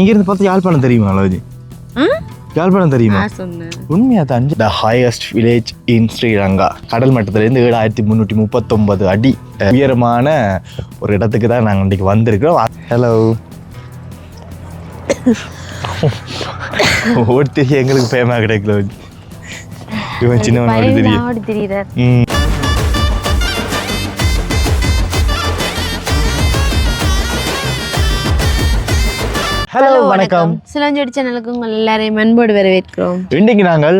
இங்கிருந்து பார்த்து யாழ்ப்பாணம் தெரியுமா அளவுஜி யாழ்ப்பாணம் தெரியுமா? உண்மையா தான் the highest village in Sri Lanka கடல் மட்டத்திலேருந்து ஏழாயிரத்தி முந்நூற்றி முப்பத்தொன்பது அடி உயரமான ஒரு இடத்துக்கு தான் நாங்கள் இன்றைக்கி வந்திருக்கிறோம். ஹலோ ஓட்டு எங்களுக்கு பேமா கிடைக்கல இவன் சின்னவன் ஓடி தெரியும். வணக்கம். சிலஞ்சோடி சேனலுக்கு உங்கள் எல்லாரையும் அன்போடு வரவேற்கிறோம். இன்றைக்கு நாங்கள்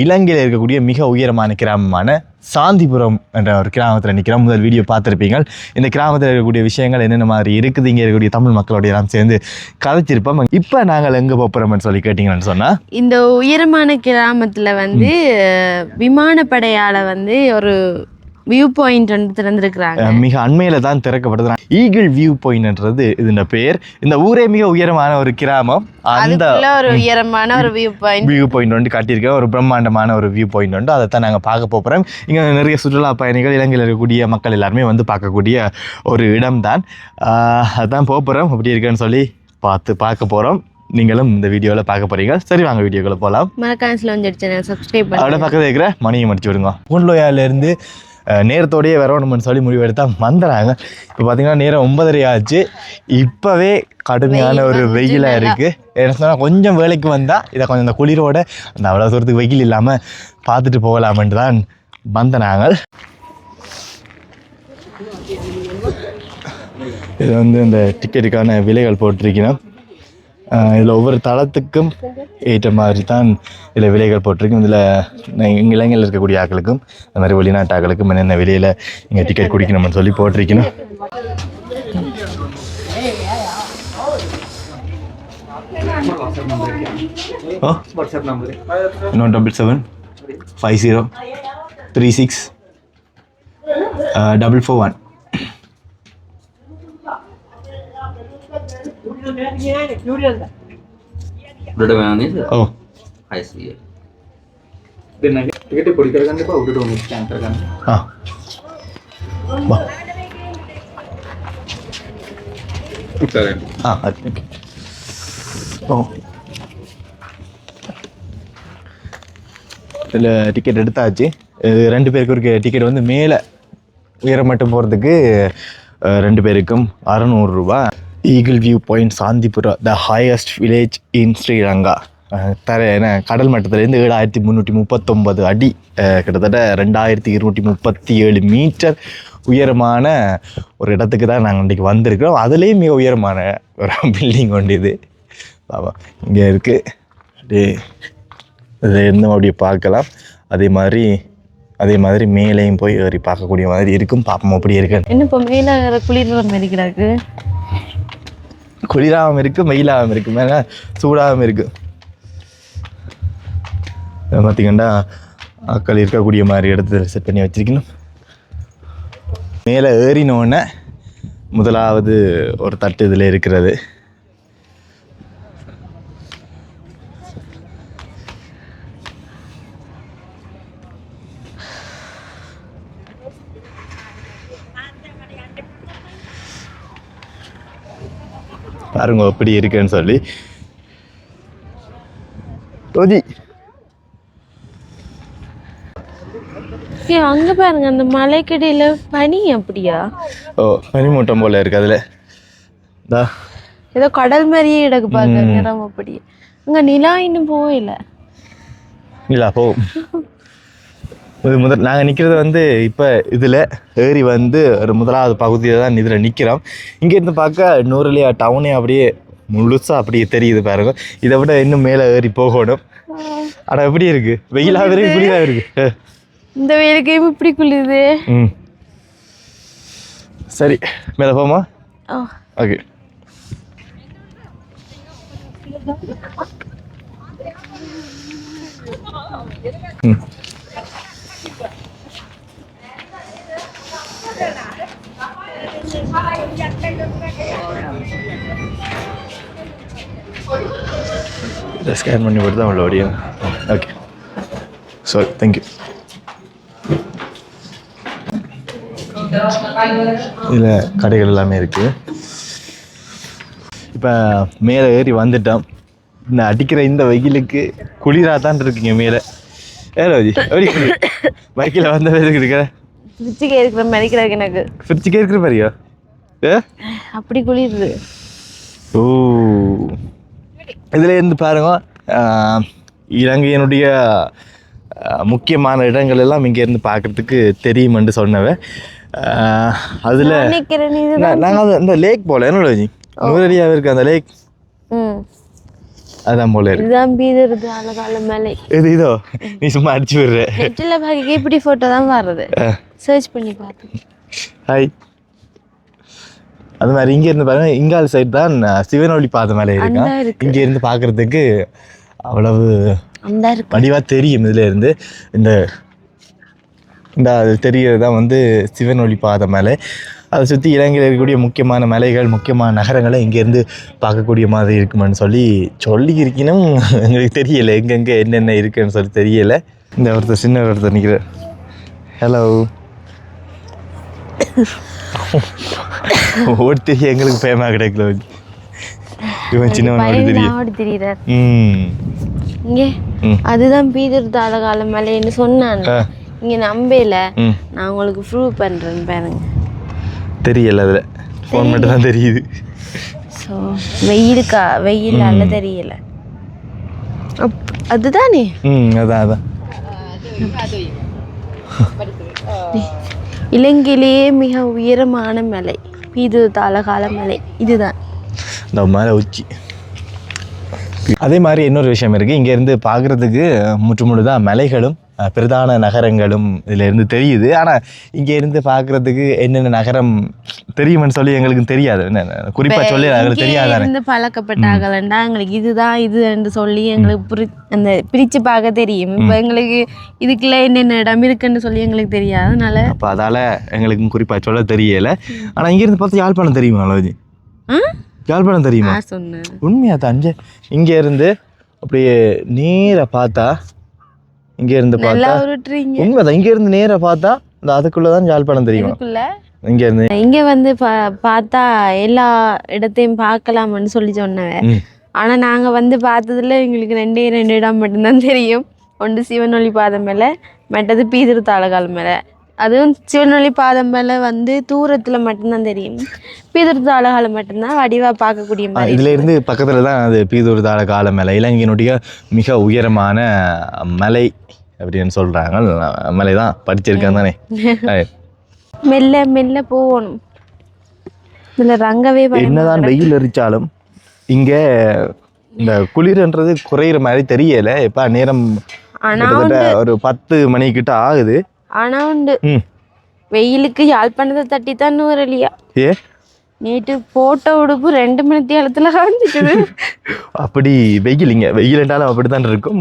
இலங்கையில் இருக்கக்கூடிய மிக உயரமான கிராமமான சாந்திபுரம் என்ற ஒரு கிராமத்தில் நிற்கிறோம் முதல் வீடியோ பார்த்துருப்பீங்க இந்த கிராமத்தில் இருக்கக்கூடிய விஷயங்கள் என்னென்ன மாதிரி இருக்குது? இங்கே இருக்கக்கூடிய தமிழ் மக்களோட எல்லாம் சேர்ந்து கதைச்சிருப்போம் இப்போ நாங்கள் எங்கே போகிறோம்னு சொல்லி கேட்டிங்கன்னு சொன்னால் இந்த உயரமான கிராமத்துல வந்து விமானப்படையால வந்து ஒரு வியூ பாயிண்ட் வந்து திறந்திருக்கிறாங்க. மிக அண்மையில் தான் திறக்கப்பட்டது ஈகிள் வியூ பாயிண்ட்ன்றது இதோட பேர். இந்த ஊரே மிக உயரமான ஒரு கிராமம். அந்த ஒரு உயரமான ஒரு வியூ பாயிண்ட். வியூ பாயிண்ட் வந்து காட்டியிருக்கேன் ஒரு பிரம்மாண்டமான ஒரு வியூ பாயிண்ட் வந்து அதை தான் நாங்கள் பார்க்க போகிறோம் இங்கே நிறைய சுற்றுலா பயணிகள் இலங்கையில் இருக்கக்கூடிய மக்கள் எல்லாருமே வந்து பார்க்கக்கூடிய ஒரு இடம்தான். ஆஹ் அதான் போக போகிறோம் அப்படி இருக்குன்னு சொல்லி பார்த்து பார்க்க போகிறோம் நீங்களும் இந்த வீடியோவில் பார்க்க போகிறீங்க சரி வாங்க வீடியோக்குள்ளே போகலாம் மறக்காம சிலஞ்சோடி சேனல் சப்ஸ்கிரைப் அதோட பக்கத்தில் இருக்கிற மணியை முடிச்சு விடுங்க. பூன்லோயாலேருந்து நேரத்தோடயே வரணும்னு சொல்லி முடிவெடுத்தா வந்துடுறாங்க இப்போ பார்த்தீங்கன்னா நேரம் ஒன்பதரை ஆச்சு. இப்போவே கடுமையான ஒரு வெயில் வெயிலாக. இருக்குது என்ன சொன்னால் கொஞ்சம் வேலைக்கு வந்தால் இதை கொஞ்சம் இந்த குளிரோட அந்த அவ்வளோ தூரத்துக்கு வெயில் இல்லாமல் பார்த்துட்டு போகலாமென்று தான் வந்த நாங்கள் இது வந்து இந்த டிக்கெட்டுக்கான விலைகள் போட்டிருக்கணும் இதில் ஒவ்வொரு தளத்துக்கும் ஏற்ற மாதிரி தான் இதில் விலைகள் போட்டிருக்கும். இதில் இளைஞர்கள் இருக்கக்கூடிய ஆட்களுக்கும் அந்த மாதிரி வெளிநாட்டு ஆக்களுக்கும் என்னென்ன விலையில் இங்கே டிக்கெட் குடிக்கணும்னு சொல்லி போட்டிருக்கணும். O double seven five zero three six double four one ticket పొడి కడగండి ఒకటి ఉంది క్యాంటర్ కానీ ஆ வா ஆ ஓகே ஓ இதில் டிக்கெட் எடுத்தாச்சு இது ரெண்டு பேருக்கு ஒரு டிக்கெட் வந்து மேலே உயரம் மட்டும் போகிறதுக்கு அஹ், ரெண்டு பேருக்கும் அறநூறுரூபா eagle view point Shantipura the highest village in Sri Lanka தர என்ன கடல் மட்டத்திலேருந்து ஏழாயிரத்தி முந்நூற்றி முப்பத்தொம்பது அடி. கிட்டத்தட்ட ரெண்டாயிரத்தி இருநூற்றி முப்பத்தி ஏழு மீட்டர் உயரமான ஒரு இடத்துக்கு தான் நாங்கள் இன்றைக்கி வந்திருக்கிறோம். அதுலேயும் மிக உயரமான ஒரு பில்டிங் ஒன்று இது. பாபா இங்கே இருக்குது அப்படியே இதை இருந்தும் அப்படியே பார்க்கலாம். அதே மாதிரி அதே மாதிரி மேலேயும் போய் ஏறி பார்க்கக்கூடிய மாதிரி இருக்கும். பார்ப்போம் அப்படி இருக்கு. என்ன இப்போ மேல குளிர்ற மாதிரி கிடக்கு குளிராகவும் இருக்கு வெயிலாகவும் இருக்கு. மேலே சூடாகவும் இருக்கு. இதை பார்த்தீங்கன்னா ஆக்கள் இருக்கக்கூடிய மாதிரி இடத்துல செட் பண்ணி வச்சிருக்கணும். மேலே ஏறினோடனே முதலாவது ஒரு தட்டு இதில் இருக்கிறது. பாருங்க எப்படி இருக்குன்னு சொல்லி. ரோஜி. அங்க பாருங்க அந்த மலைக்கடியில பனி அப்படியா? ஓ பனிமூட்டம் போல இருக்கு அதில். ஏதோ கடல் மாதிரியே கிடக்கு பாருங்க நிறம் அப்படி அங்க நிலா இன்னும் போகல. இல்லா போ. இது முதல் நாங்கள் நிற்கிறது வந்து இப்போ இதில் ஏறி வந்து ஒரு முதலாவது பகுதியில் தான் இதில் நிற்கிறோம் இங்கேருந்து பார்க்க நூறுலையா டவுனே அப்படியே முழுசாக அப்படியே தெரியுது பாருங்க. இதை விட இன்னும் மேலே ஏறி போகணும். ஆனால் எப்படி இருக்கு? வெயிலாக இருக்கு குளிராக இருக்கு? அஹ். இந்த வெயிலுக்கு இப்படி குளிருது. ம். சரி மேலே போமா? ஓகே. ம். இதை ஸ்கேன் பண்ணி போட்டு தான் உள்ள வடியும் ஓகே சாரி தேங்க்யூ இதில் கடைகள் எல்லாமே இருக்குது இப்போ மேலே ஏறி வந்துட்டோம். இந்த அடிக்கிற இந்த வெயிலுக்கு குளிராக தான் இருக்குங்க மேலே. ஏ ரோஜி எப்படி பைக்கில் வந்த பேருக்கு இருக்கிற ஃப்ரிட்ஜுக்கு இருக்கிற மதிக்கிறாங்க எனக்கு. ஃப்ரிட்ஜுக்கே இருக்கிற மாதிரியா? அப்படி குளிருது. ஓ. இதில் இருந்து பாருங்க இலங்கையினுடைய முக்கியமான இடங்கள் எல்லாம் இங்கேருந்து பார்க்கறதுக்கு தெரியுமென்று சொன்னவன் அதில் நாங்கள் அந்த லேக் போல என்ன ரோஜி நூறடியாக இருக்கு அந்த லேக் அதான் போல இருக்கு. இதுதான் பீதருது அழகால மலை. இது இதோ நீ சும்மா அடிச்சு விடுற. பார்க்க இப்படி ஃபோட்டோ தான் வர்றது. சர்ச் பண்ணி பார்த்தேன் ஹாய் அது மாதிரி இங்க இருந்து பாருங்க இங்கால் சைடு தான் சிவனொளி பாதை மேலே அந்த இருக்கான் இருக்கு. இங்க இருந்து பார்க்கிறதுக்கு அவ்வளவு அந்த இருக்கு. வடிவா தெரியும் இதுல இருந்து. இந்த இந்த அது தெரியறது தான் வந்து சிவனொளி பாதை மலை. அதை சுற்றி இலங்கையில் இருக்கக்கூடிய முக்கியமான மலைகள் முக்கியமான நகரங்களை இங்கேருந்து பார்க்கக்கூடிய மாதிரி இருக்குமென்னு சொல்லி சொல்லி இருக்கணும் எங்களுக்கு தெரியல எங்கெங்கே என்னென்ன இருக்குன்னு சொல்லி தெரியல. இந்த ஒருத்தர் சின்ன ஒருத்தர் நிற்கிற ஹலோ ஓடி தெரிய எங்களுக்கு பேமா கிடைக்கல. இவன் சின்னவன் ஓடி தெரியும். ஆடி தெரியுறார். ம். இங்கே. அதுதான் பீதருது அழகால மலைன்னு சொன்னான். இங்க நம்பல. நான் உங்களுக்கு ப்ரூவ் பண்றேன் பாருங்க. தெரியல அதில். ஃபோன் மட்டும் தான் தெரியுது. ஸோ வெயிலுக்கா வெயிலால தெரியல. அப்- அதுதானே? ம் அதான் அதான். இலங்கையிலேயே மிக உயரமான மலை. இது தலகால மலை. இதுதான். இந்த மலை உச்சி. அதே மாதிரி இன்னொரு விஷயம் இருக்குது இங்கேருந்து பார்க்குறதுக்கு முற்று முழுதாக மலைகளும் பிரதான நகரங்களும் இதில் இருந்து தெரியுது ஆனால் இங்கேருந்து பார்க்குறதுக்கு என்னென்ன நகரம் தெரியுமென்னு சொல்லி எங்களுக்கு தெரியாது. என்ன குறிப்பாக சொல்லி எங்களுக்கு இங்கே தெரியாதானே? இருந்து பழக்கப்பட்டாங்களா எங்களுக்கு இதுதான் இது என்று சொல்லி எங்களுக்கு புரி அந்த பிரிச்சு பார்க்க தெரியும். இப்போ எங்களுக்கு இதுக்குள்ள என்னென்ன இடம் இருக்குன்னு சொல்லி எங்களுக்கு தெரியாது. அதனால அப்போ அதால் எங்களுக்கு குறிப்பாக சொல்ல தெரியலை. ஆனால் இங்கேருந்து பார்த்தா யாழ்ப்பாணம் தெரியுமா அளவுஜி ஆ? யாழ்ப்பாணம் தெரியுமா? சொன்னேன். உண்மையா தஞ்சை இங்கே இருந்து அப்படியே நேராக பார்த்தா இங்கே இருந்து பார்த்தா உண்மைதான். இங்க இருந்து நேரா பார்த்தா இந்த அதுக்குள்ள தான் யாழ்ப்பாணம் தெரியும். இங்க இருந்து இங்க வந்து பார்த்தா எல்லா இடத்தையும் பார்க்கலாம்னு சொல்லி சொன்னவன். ஆனா நாங்க வந்து பார்த்ததுல எங்களுக்கு ரெண்டே ரெண்டு இடம் மட்டும்தான் தெரியும். ஒன்று சிவனொளி பாதம் மேல மற்றது பீதிரு தாளகால் மேல. அதுவும் சிவனொளி பாதம் மேல வந்து தூரத்துல மட்டும்தான் தெரியும். பீதிரு தாளகால மட்டும்தான் வடிவா பார்க்கக்கூடிய மாதிரி இதுல இருந்து பக்கத்துல தான் அது பீதூர் தாழ கால மலை. இலங்கையினுடைய மிக உயரமான மலை அப்படின்னு சொல்றாங்க. மலை தான் படிச்சிருக்கேன் தானே. மெல்ல மெல்ல போகணும். இதுல ரங்கவே என்னதான் வெயில் எரிச்சாலும் இங்க இந்த குளிர்ன்றது குறையிற மாதிரி தெரியல. இப்ப நேரம் ஒரு பத்து மணிக்கிட்ட ஆகுது. ஆனா உண்டு. வெயிலுக்கு யாழ்ப்பாணத்தை தட்டி தான் நூறலியா ஏ? நேற்று போட்ட உடுப்பு ரெண்டு மணி தேலத்துல காஞ்சிக்குது. அப்படி வெயில் இங்க வெயில் என்றாலும் அப்படித்தான் இருக்கும்.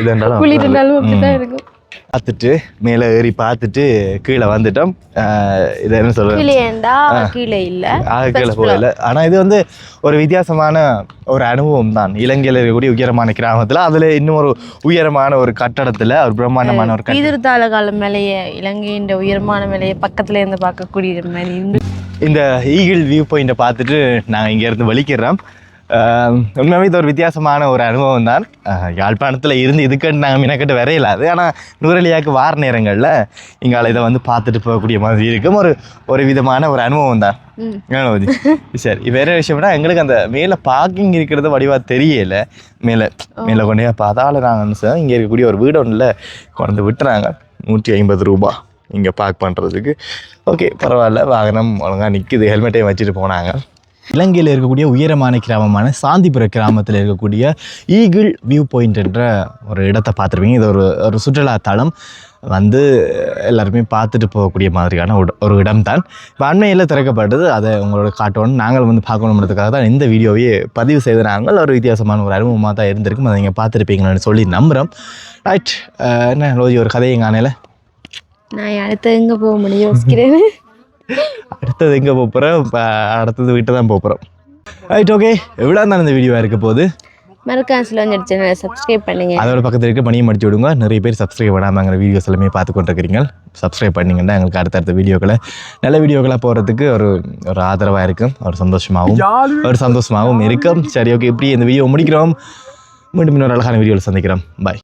இது என்றாலும் குளிர் இருக்கும். அப்படிதான் இருக்கும். பார்த்துட்டு மேலே ஏறி பார்த்துட்டு கீழே வந்துட்டோம். இது என்ன சொல்றது? கீழே இல்ல. கீழே போகல ஆனால் இது வந்து ஒரு வித்தியாசமான ஒரு அனுபவம் தான். இலங்கையில் இருக்கக்கூடிய உயரமான கிராமத்தில். அதில் இன்னும் ஒரு உயரமான ஒரு கட்டடத்தில் ஒரு பிரம்மாண்டமான ஒரு பீதிருத்தாள கால மேலைய இலங்கையின் உயரமான மேலைய பக்கத்துல இருந்து பார்க்கக்கூடிய இந்த ஈகிள் வியூ பாயிண்ட்டை பார்த்துட்டு நாங்கள் இங்கேருந்து வலிக்கிறோம் உண்மையாகவே இது ஒரு வித்தியாசமான ஒரு அனுபவம் தான். யாழ்ப்பாணத்தில் இருந்து இதுக்குன்னு நாங்கள் மினக்கட்டு வரையிலாது ஆனால் நூறலியாக்கு வார நேரங்களில் இங்கால இதை வந்து பார்த்துட்டு போகக்கூடிய மாதிரி இருக்கும். ஒரு ஒரு விதமான ஒரு அனுபவம் தான். சரி வேற விஷயம்னா எங்களுக்கு அந்த மேலே பார்க்கிங் இருக்கிறது வடிவா தெரியல. மேலே மேலே கொண்டு போய் பார்த்தால நாங்கள் சார் இங்கே இருக்கக்கூடிய ஒரு வீடு ஒன்றில் கொண்டு விட்டுறாங்க. நூற்றி ஐம்பது ரூபா இங்கே பார்க் பண்ணுறதுக்கு ஓகே பரவாயில்ல. வாகனம் ஒழுங்காக நிற்குது ஹெல்மெட்டையும் வச்சுட்டு போனாங்க. இலங்கையில் இருக்கக்கூடிய உயரமான கிராமமான சாந்திபுர கிராமத்தில் இருக்கக்கூடிய ஈகிள் வியூ பாயிண்ட் என்ற ஒரு இடத்தை பார்த்துருப்பீங்க. இது ஒரு ஒரு சுற்றுலாத்தலம் வந்து எல்லாருமே பார்த்துட்டு போகக்கூடிய மாதிரியான ஒரு- இடம் தான் இப்போ அண்மையில் திறக்கப்பட்டது அதை உங்களோட காட்டணும் நாங்கள் வந்து பார்க்கணுன்றதுக்காக தான் இந்த வீடியோவையே பதிவு செய்த நாங்கள் ஒரு வித்தியாசமான ஒரு அனுபவமாக தான் இருந்திருக்கும். அதை நீங்கள் பார்த்துருப்பீங்கன்னு சொல்லி நம்புகிறோம் ரைட் என்ன லோஜி ஒரு கதையை காணையில் நான் அடுத்து எங்கே போக முடியும்? யோசிக்கிறேன். அடுத்தது எங்கே போகிறோம் அடுத்தது வீட்டை தான் போகிறோம் ரைட் ஓகே எவ்வளோ தான் இந்த வீடியோவாக இருக்க போகுது? மறக்காம வந்து சேனலை சப்ஸ்கிரைப் பண்ணுங்க. அதோட பக்கத்தில் இருக்க பணியை முடிச்சு விடுங்க. நிறைய பேர் சப்ஸ்கிரைப் பண்ணாமங்கிற வீடியோஸ் எல்லாமே பார்த்து கொண்டிருக்கிறீங்க. சப்ஸ்கிரைப் பண்ணிங்கன்னா எங்களுக்கு அடுத்தடுத்த வீடியோக்களை நல்ல வீடியோக்களாக போகிறதுக்கு ஒரு ஒரு ஆதரவாக இருக்கும். ஒரு சந்தோஷமாகவும் ஒரு சந்தோஷமாகவும் இருக்கும். சரி ஓகே இப்படி இந்த வீடியோ முடிக்கிறோம். மீண்டும் இன்னொரு அழகான வீடியோவில் சந்திக்கிறோம். பாய்